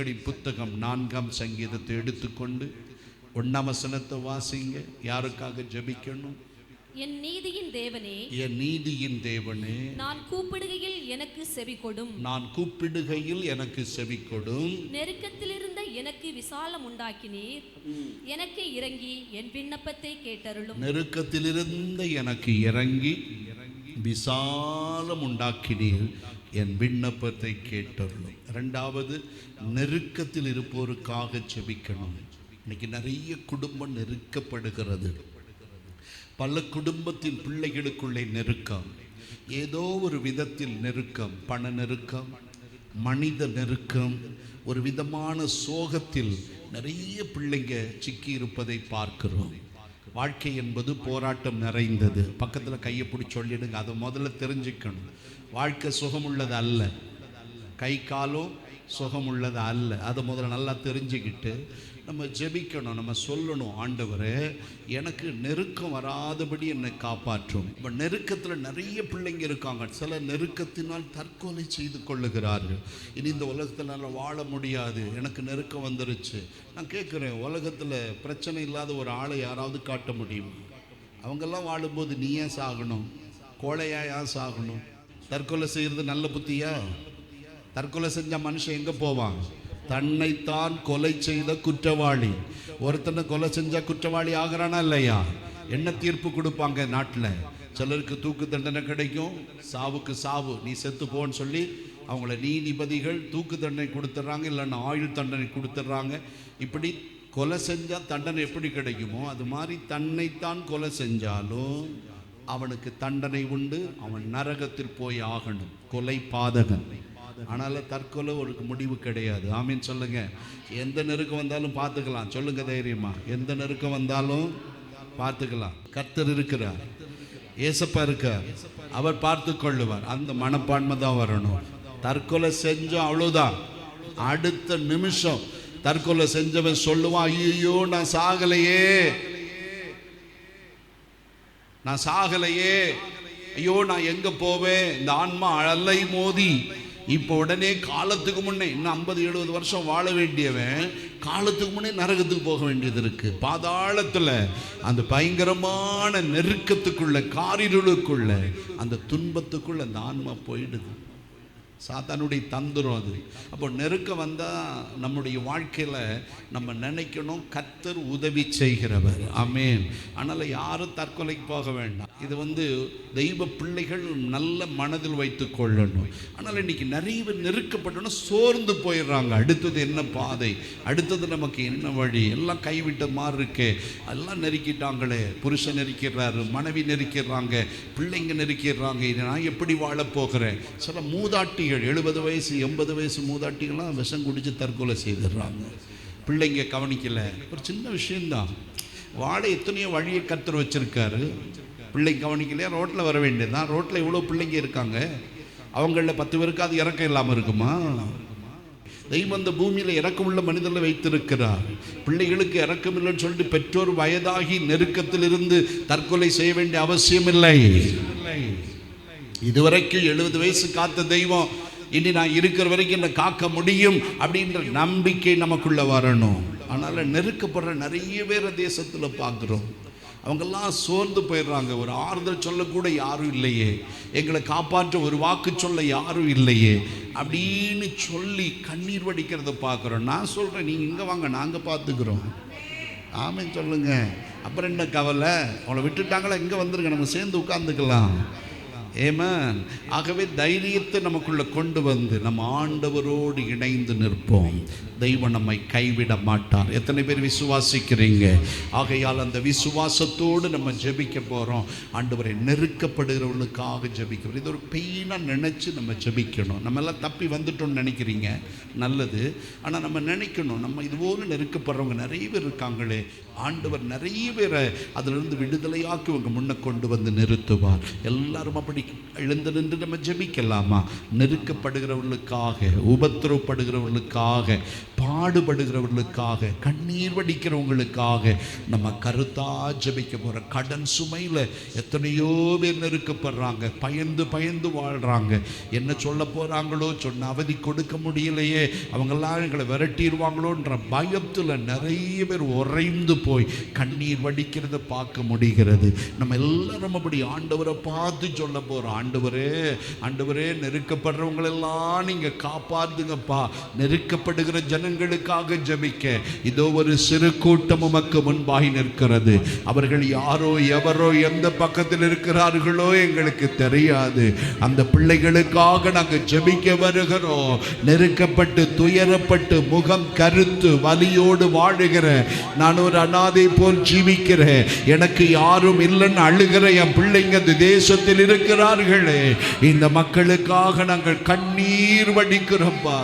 சங்கீதங்களின் புத்தகம் நான்காம் சங்கீதத்தை எடுத்துக்கொண்டு ஒன்னாம் வசனத்தை வாசிங்க. யாருக்காக ஜெபிக்கணும்? என் நீதியின் தேவனே என் நீதியின் தேவனே நான் கூப்பிடுகையில் எனக்கு செவி கொடும். நான் கூப்பிடுகையில் எனக்கு செவி கொடும். நெருக்கத்திலிருந்த எனக்கு விசாலம் உண்டாக்கினீர். எனக்கு இறங்கி என் விண்ணப்பத்தை கேட்டருளும். நெருக்கத்திலிருந்த எனக்கு இறங்கி விசாலம் உண்டாக்கினீர் என் விண்ணப்பத்தை கேட்டருளும். ரெண்டாவது நெருக்கத்தில் இருப்போருக்காக செபிக்கணும். இன்னைக்கு நிறைய குடும்பம் நெருக்கப்படுகிறது. பல குடும்பத்தின் பிள்ளைகளுக்குள்ளே நெருக்கம். ஏதோ ஒரு விதத்தில் நெருக்கம். பண நெருக்கம் மனித நெருக்கம் ஒரு விதமான சோகத்தில் நிறைய பிள்ளைங்க சிக்கி இருப்பதை பார்க்கிறோம். வாழ்க்கை என்பது போராட்டம் நிறைந்தது. பக்கத்தில் கையை பிடிச்சி சொல்லிடுங்க அதை முதல்ல தெரிஞ்சுக்கணும். வாழ்க்கை சுகமுள்ளது அல்ல. கை காலும் சுகமுள்ளது அல்ல. அதை முதல்ல நல்லா தெரிஞ்சுக்கிட்டு நம்ம ஜெபிக்கணும் நம்ம சொல்லணும் ஆண்டவர் எனக்கு நெருக்கம் வராதபடி என்னை காப்பாற்றும். இப்போ நெருக்கத்தில் நிறைய பிள்ளைங்க இருக்காங்க. சில நெருக்கத்தினால் தற்கொலை செய்து கொள்ளுகிறார்கள். இனி இந்த உலகத்தில் வாழ முடியாது. எனக்கு நெருக்கம் வந்துருச்சு. நான் கேட்குறேன் உலகத்தில் பிரச்சனை இல்லாத ஒரு ஆளை யாராவது காட்ட முடியும்? அவங்கெல்லாம் வாழும்போது நீ ஏன் சாகணும்? கோழையா ஏன் சாகணும்? தற்கொலை செய்கிறது நல்ல புத்தியா? தற்கொலை செஞ்சால் மனுஷன் எங்கே போவான்? தன்னைத்தான் கொலை செய்த குற்றவாளி. ஒருத்தனை கொலை செஞ்சா குற்றவாளி ஆகிறானா இல்லையா? என்ன தீர்ப்பு கொடுப்பாங்க நாட்டில்? சிலருக்கு தூக்கு தண்டனை கிடைக்கும். சாவுக்கு சாவு. நீ செத்து போன்னு சொல்லி அவங்கள நீதிபதிகள் தூக்கு தண்டனை கொடுத்துட்றாங்க இல்லைன்னா ஆயுள் தண்டனை கொடுத்துட்றாங்க. இப்படி கொலை செஞ்சால் தண்டனை எப்படி கிடைக்குமோ அது மாதிரி தன்னைத்தான் கொலை செஞ்சாலும் அவனுக்கு தண்டனை உண்டு. அவன் நரகத்தில் போய் ஆகணும். கொலை பாதகன். ஆனாலும் தற்கொலை ஒரு முடிவு கிடையாது. ஆமீன் சொல்லுங்க. எந்த நெருக்கம் வந்தாலும் பார்த்துக்கலாம். சொல்லுங்க தைரியமா. எந்த நெருக்கம் வந்தாலும் பார்த்துக்கலாம். கர்த்தர் இருக்கிறார். ஏசப்பா இருக்கார். அவர் பார்த்து கொள்ளுவார். அந்த மனப்பான்மை தான் வரணும். தற்கொலை செஞ்சோம் அவ்வளோதான் அடுத்த நிமிஷம் தற்கொலை செஞ்சவன் சொல்லுவான் ஐயோ நான் சாகலையே. நான் சாகலையே. ஐயோ நான் எங்க போவேன்? இந்த ஆன்மா அலை மோதி இப்போ உடனே காலத்துக்கு முன்னே இன்னும் ஐம்பது எழுபது வருஷம் வாழ வேண்டியவன் காலத்துக்கு முன்னே நரகத்துக்கு போக வேண்டியது இருக்கு. பாதாளத்தில் அந்த பயங்கரமான நெருக்கத்துக்குள்ள காரிருளுக்குள்ள அந்த துன்பத்துக்குள்ள அந்த ஆன்மா போயிடுது. சாத்தானுடைய தந்துரும் அது. அப்போ நெருக்கம் வந்தால் நம்முடைய வாழ்க்கையில் நம்ம நினைக்கணும் கத்தர் உதவி செய்கிறவர். அமேன் அதனால் யாரும் தற்கொலைக்கு போக வேண்டாம். இது வந்து தெய்வ பிள்ளைகள் நல்ல மனதில் வைத்து கொள்ளணும். ஆனால் இன்னைக்கு நிறைய பேர் நெருக்கப்பட்டோன்னா சோர்ந்து போயிடுறாங்க. அடுத்தது என்ன பாதை? அடுத்தது நமக்கு என்ன வழி? எல்லாம் கைவிட்ட மாதிரி இருக்கே. எல்லாம் நெருக்கிட்டாங்களே. புருஷன் நெருக்கிறாரு மனைவி நெருக்கிறாங்க பிள்ளைங்க நெருக்கிறாங்க. இதை நான் எப்படி வாழ போகிறேன்? சில மூதாட்டிகள் எழுபது வயசு எண்பது வயசு மூதாட்டிகள்லாம் விஷம் குடித்து தற்கொலை செய்துடுறாங்க. பிள்ளைங்க கவனிக்கலை. ஒரு சின்ன விஷயம்தான். வாழை எத்தனையோ வழியை கத்துற வச்சிருக்காரு. பிள்ளை கவனிக்கலையா? ரோட்டில் வர வேண்டியது தான் ரோட்டில் இவ்வளோ பிள்ளைங்க இருக்காங்க. அவங்களில் பத்து பேருக்கு அது இறக்கம் இல்லாமல் இருக்குமா? தெய்வம் அந்த பூமியில் இறக்கமுள்ள மனிதர்களை வைத்திருக்கிறார். பிள்ளைகளுக்கு இறக்கம் இல்லைன்னு சொல்லிட்டு பெற்றோர் வயதாகி நெருக்கத்தில் இருந்து தற்கொலை செய்ய வேண்டிய அவசியம் இல்லை. இதுவரைக்கும் எழுபது வயசு காத்த தெய்வம் இனி நான் இருக்கிற வரைக்கும் என்னை காக்க முடியும் அப்படின்ற நம்பிக்கை நமக்குள்ள வரணும். அதனால் நெருக்கப்படுற நிறைய பேரை தேசத்தில் பார்க்குறோம். அவங்கெல்லாம் சோர்ந்து போயிடுறாங்க. ஒரு ஆறுதல் சொல்லக்கூட யாரும் இல்லையே. எங்களை காப்பாற்ற ஒரு வாக்கு சொல்ல யாரும் இல்லையே. அப்படின்னு சொல்லி கண்ணீர் வடிக்கிறத பார்க்குறோம். நான் சொல்கிறேன் நீங்கள் இங்கே வாங்க நாங்கள் பார்த்துக்குறோம். ஆமென் சொல்லுங்கள் அப்புறம் என்ன கவலை? அவளை விட்டுட்டாங்களா? இங்கே வந்துருங்க நம்ம சேர்ந்து உட்காந்துக்கலாம் ஏமன் ஆகவே தைரியத்தை நமக்குள்ளே கொண்டு வந்து நம்ம ஆண்டவரோடு இணைந்து நிற்போம். தெய்வம் நம்மை கைவிட மாட்டார். எத்தனை பேர் விசுவாசிக்கிறீங்க? ஆகையால் அந்த விசுவாசத்தோடு நம்ம ஜெபிக்க போகிறோம் ஆண்டவரை நெருக்கப்படுகிறவர்களுக்காக ஜெபிக்கிறோம். இது ஒரு பெயினாக நினச்சி நம்ம ஜெபிக்கணும். நம்ம எல்லாம் தப்பி வந்துட்டோம்னு நினைக்கிறீங்க? நல்லது. ஆனால் நம்ம நினைக்கணும். நம்ம இதுபோல நெருக்கப்படுறவங்க நிறைய பேர் இருக்காங்களே. ஆண்டவர் நிறைய பேரை அதிலிருந்து விடுதலையாக்கி உங்க முன்னே கொண்டு வந்து நிறுத்துவார். எல்லாரும் அப்படி இன்னைக்கு எழுந்து நின்று நம்ம ஜெபிக்கலாமா? நெருக்கப்படுகிறவர்களுக்காக உபத்திரவப்படுகிறவர்களுக்காக பாடுபடுகிறவர்களுக்காக கண்ணீர் வடிக்கிறவங்களுக்காக நம்ம கருத்தா ஜெபிக்க போகிற கடன் சுமையில் எத்தனையோ பேர் நெருக்கப்படுறாங்க பயந்து பயந்து வாழ்கிறாங்க என்ன சொல்ல போகிறாங்களோ சொன்ன அவதி கொடுக்க முடியலையே அவங்கெல்லாம் எங்களை விரட்டிடுவாங்களோன்ற பயத்தில் நிறைய பேர் உறைந்து போய் கண்ணீர் வடிக்கிறத பார்க்க முடிகிறது. நம்ம எல்லாரும் அப்படி ஆண்டவரை பார்த்து சொல்ல போகிறோம் ஆண்டவரே ஆண்டவரே நெருக்கப்படுறவங்களெல்லாம் நீங்கள் காப்பாத்துங்கப்பா. நெருக்கப்படுகிற ஜனங்களுக்காக ஜபிக்க. இதோ ஒரு சிறு கூட்டம் உமக்கு முன்பாகி நிற்கிறது. அவர்கள் யாரோ எவரோ எந்த பக்கத்தில் இருக்கிறார்களோ எங்களுக்கு தெரியாது. அந்த பிள்ளைகளுக்காக நாங்கள் ஜபிக்க வருகிறோம். நெருக்கப்பட்டு துயரப்பட்டு முகம் கருத்து வலியோடு வாழுகிற நான் ஒரு அனாதை போல் ஜீவிக்கிறேன். எனக்கு யாரும் இல்லைன்னு அழுகிற என் பிள்ளைங்க இந்த தேசத்தில் இருக்கிற இருக்கிறார்களே இந்த மக்களுக்காக நாங்கள் கண்ணீர் வடிக்கிறோம்பா.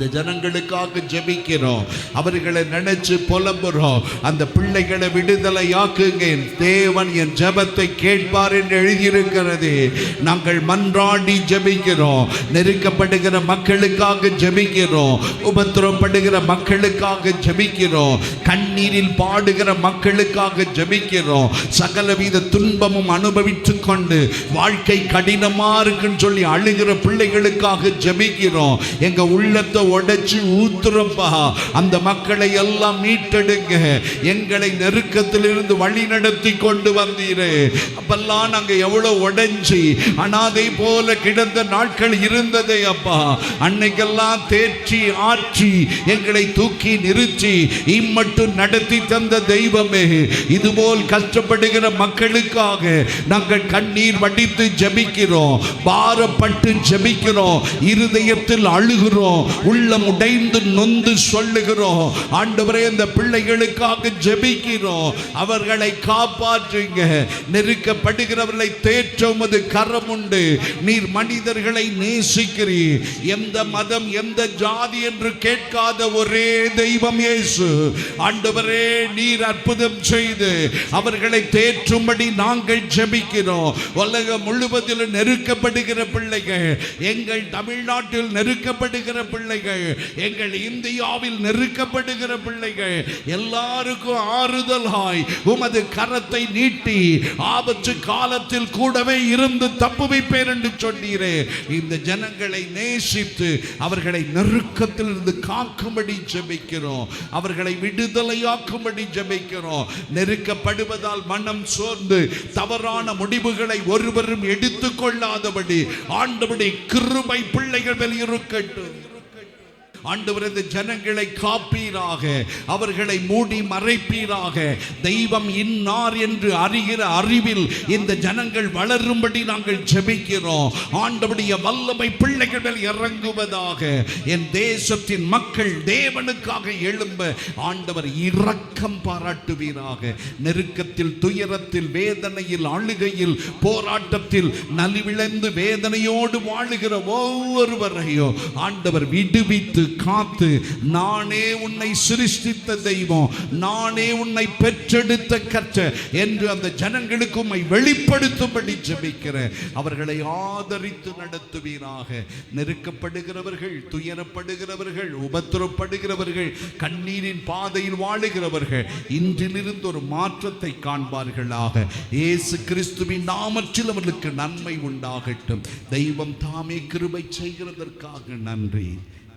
இந்த ஜனங்களுக்காக ஜெபிக்கிறோம். அவர்களை நினைச்சு புலம்புறோம். அந்த பிள்ளைகளை விடுதலையாக்குங்க. என் தேவன் என் ஜெபத்தை கேட்பார் என்று எழுதியிருக்கிறது. நாங்கள் மன்றாடி ஜெபிக்கிறோம். நெருக்கப்படுகிற மக்களுக்காக ஜெபிக்கிறோம். உபத்திரப்படுகிற மக்களுக்காக ஜெபிக்கிறோம். கண்ணீரில் பாடுகிற மக்களுக்காக ஜெபிக்கிறோம். சகலவித துன்பமும் அனுபவித்து கொண்டு வாழ்க்கை கடினமா இருக்குன்னு சொல்லி அழுகிற பிள்ளைகளுக்காக ஜெபிக்கிறோம். எங்க உள்ளத்தை உடைச்சு ஊத்துறப்பா அந்த மக்களை எல்லாம் மீட்டெடுங்க. எங்களை நெருக்கத்திலிருந்து வழி நடத்தி கொண்டு வந்தீரே. அப்பெல்லாம் நாங்க எவ்வளவு உடைஞ்சி அனாதை போல கிடந்த நாட்கள் இருந்ததே அப்பா. அன்னைக்கெல்லாம் தேற்றி ஆற்றி எங்களை தூக்கி நிறுத்தி இம்மட்டும் நடத்தி தந்த தெய்வமே. இதுபோல் கஷ்டப்படுகிற மக்களுக்காக நாங்கள் கண்ணீர் வடித்து ஜபிக்கிறோம். பாரப்பட்டு ஜபிக்கிறோம். இருதயத்தில் அழுகிறோம். உள்ளம் உடைந்து நொந்து சொல்லுகிறோம். ஆண்டவரே இந்த பிள்ளைகளுக்காக ஜெபிக்கிறோம். அவர்களை காப்பாற்றுங்க. நெருக்கப்படுகிறவர்களை தேற்ற உமது கரம் உண்டு. நீர் மனிதர்களை நேசிக்கிறீர். எந்த மதம் எந்த ஜாதி என்று கேட்காத ஒரே தெய்வம் இயேசு. ஆண்டவரே நீர் அற்புதம் செய்து அவர்களை தேற்றும்படி நாங்கள் ஜெபிக்கிறோம். உலகம் முழுவதிலும் நெருக்கப்படுகிற பிள்ளைகள் எங்கள் தமிழ்நாட்டில் நெருக்கப்படுகிற பிள்ளைகள் எங்கள் இந்தியாவில் நெருக்கப்படுகிற பிள்ளைகள் எல்லாருக்கும் ஆறுதலாய் உமது கரத்தை நீட்டி ஆபத்து காலத்தில் கூடவே இருந்து தப்புவிப்பேன் என்று சொன்னீரே. இந்த ஜனங்களை நேசித்து அவர்களை நெருக்கத்தில் இருந்து காக்கும்படி ஜபிக்கிறோம். அவர்களை விடுதலையாக்கும்படி ஜபிக்கிறோம். நெருக்கப்படுவதால் மனம் சோர்ந்து தவறான முடிவுகளை ஒருவரும் எடுத்துக்கொள்ளாதபடி ஆண்டபடி கிருபை பிள்ளைகள் வெளியிருக்கட்டும் இருக்கட்டும். ஆண்டவர் இந்த ஜனங்களை காப்பீராக அவர்களை மூடி மறைப்பீராக. தெய்வம் இன்னார் என்று அறிகிற அறிவில் இந்த ஜனங்கள் வளரும்படி நாங்கள் ஜெபிக்கிறோம். ஆண்டவருடைய வல்லமை பிள்ளைகள் மேல் இறங்குவதாக என் தேசத்தின் மக்கள் தேவனுக்காக எழும்ப ஆண்டவர் இரக்கம் பாராட்டுவீராக. நெருக்கத்தில் துயரத்தில் வேதனையில் அழுகையில் போராட்டத்தில் நலிவிழந்து வேதனையோடு வாழுகிற ஒவ்வொருவரையும் ஆண்டவர் விடுவித்து காத்து நானே உன்னை சிருஷ்டித்த தெய்வம் நானே உன்னை பெற்றெடுத்த கற்ற என்று அந்த ஜனங்களுக்கு உண்மை வெளிப்படுத்தும்படி ஜபிக்கிற அவர்களை ஆதரித்து நடத்துவீராக. நெருக்கப்படுகிறவர்கள் துயரப்படுகிறவர்கள் உபத்திரப்படுகிறவர்கள் கண்ணீரின் பாதையில் வாழுகிறவர்கள் இன்றிலிருந்து ஒரு மாற்றத்தை காண்பார்களாக. இயேசு கிறிஸ்துவின் நாமற்றில் அவர்களுக்கு நன்மை உண்டாகட்டும். தெய்வம் தாமே கிருபை செய்கிறதற்காக நன்றி.